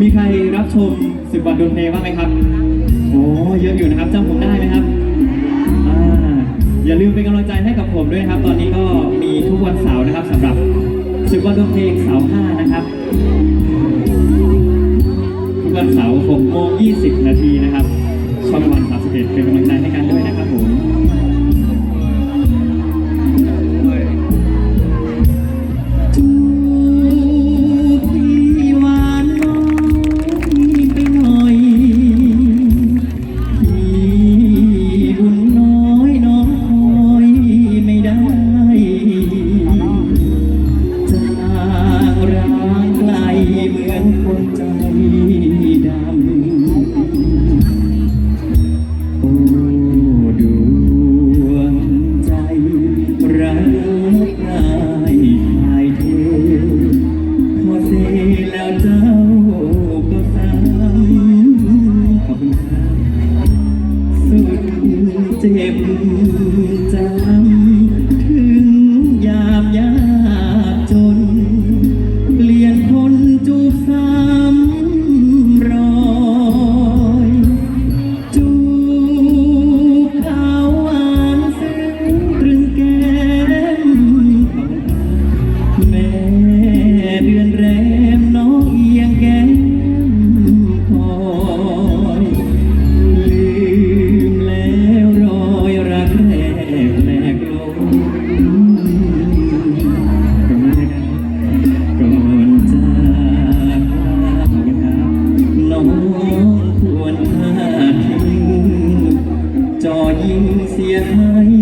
มีใครรับชมศึกบอลดวลเพลงบ้างไหมครับ โอ้เยอะอยู่นะครับจำผมได้ไหมครับอ่าอย่าลืมเป็นกำลังใจให้กับผมด้วยครับ ตอนนี้ก็มีทุกวันเสาร์นะครับสำหรับศึกบอลดวลเพลงเสาร์ห้านะครับ ทุกวันเสาร์6โมง20นาทีนะครับช่องวัน31เป็นกำลังใจให้กัน ยให้